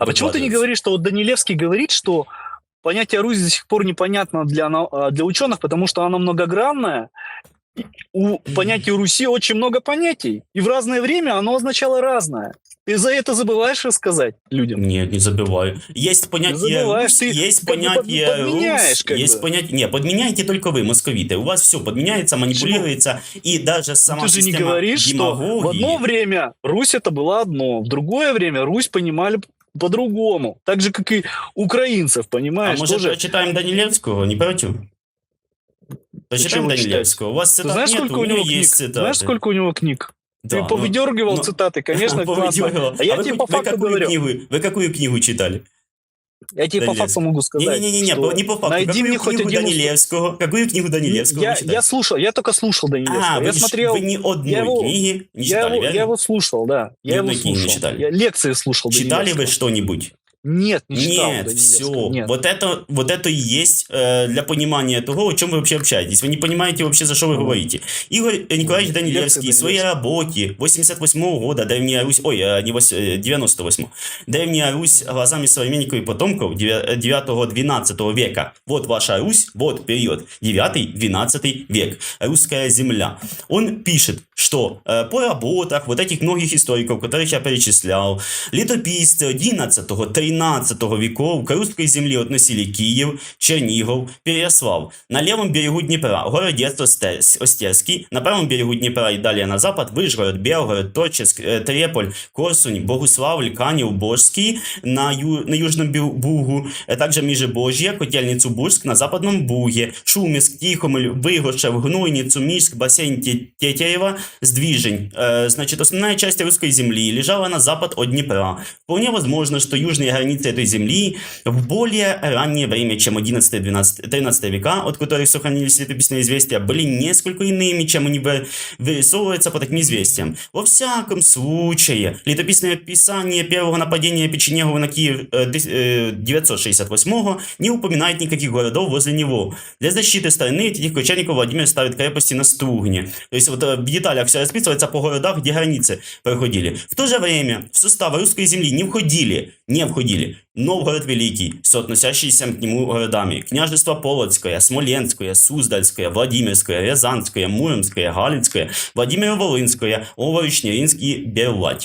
А почему ты не говоришь, что вот Данилевский говорит, что понятие Русь до сих пор непонятно для, а, для ученых, потому что оно многогранное. У понятия Руси очень много понятий, и в разное время оно означало разное. Ты за это забываешь рассказать людям. Нет, не забываю. Есть понятие забываешь, ты есть как понятие под- подменяешь, Русь, как есть бы. понятие... Не, подменяете только вы, московиты. У вас все подменяется, манипулируется, и даже сама ты же не говоришь, что демагогии... в одно время Русь это было одно, в другое время Русь понимали по-другому. Так же, как и украинцев, А понимаешь, может, тоже. прочитаем Данилевского? Не против? Прочитаем Данилевского. У вас цитат знаешь, нет, сколько у меня него книг? есть цитаты. Знаешь, сколько у него книг? Да, ты ну, повыдергивал ну, цитаты, конечно, классно. повыдергивал. А я тебе по факту говорю. Книгу, вы какую книгу читали? Я тебе по Данилевский. факту могу сказать. Не-не-не, не по факту. Найди какую мне хоть книгу один... Данилевского? Какую книгу Данилевского Я, вы я слушал, я только слушал Данилевского. А, вы, я не- смотрел, вы ни одной я его- книги не я, читали, его, верно? я его слушал, да. Ни Я его одной книги не слушал. читали? Я лекции слушал Читали вы что-нибудь? Нет, не читал Нет, все. Нет. Вот это, вот это и есть э, для понимания того, о чем вы вообще общаетесь. Вы не понимаете вообще, за что вы говорите. Игорь э, Николаевич. Данилевский в Лекции своей работе 88 года «Древняя Русь», ой, э, не вось- э, 98 «Древняя Русь глазами современников и потомков 9-12 века». Вот ваша Русь, вот период 9-12 век. Русская земля. Он пишет, что э, по работах вот этих многих историков, которых я перечислял, летописцы 11-13 веков к русской земле относили Киев, Чернигов, Переяслав. На левом берегу Днепра Городец Остер- Остерский, на правом берегу Днепра и далее на запад Вышгород, Белгород, Торческ, э, Треполь, Корсунь, Богуславль, Канев, Борский на, ю- на южном бю- бугу, э, также Межебожье, Котельницу Бурск на западном буге, Шумиск, Тихомель, Выгошев, Гнойницу, Мишск, бассейн Те- Тетерева, Сдвижень. Значит, основная часть русской земли лежала на запад от Днепра. Вполне возможно, что южные границы этой земли в более раннее время, чем 11-13 века, от которых сохранились летописные известия, были несколько иными, чем они вы- вырисовываются по таким известиям. Во всяком случае, летописное описание первого нападения Печенегова на Киев э, дес- э, 968 не упоминает никаких городов возле него. Для защиты страны этих кочевников Владимир ставит крепости на Стругне. То есть вот э, в деталях все расписывается по городах, где границы проходили. В то же время в состав русской земли не входили, не входили Новгород Великий, соотносящиеся к нему городами, княжество Полоцкое, Смоленское, Суздальское, Владимирское, Рязанское, Муромское, Галицкое, Владимир-Волынское, Оварич-Неринский, Берлать.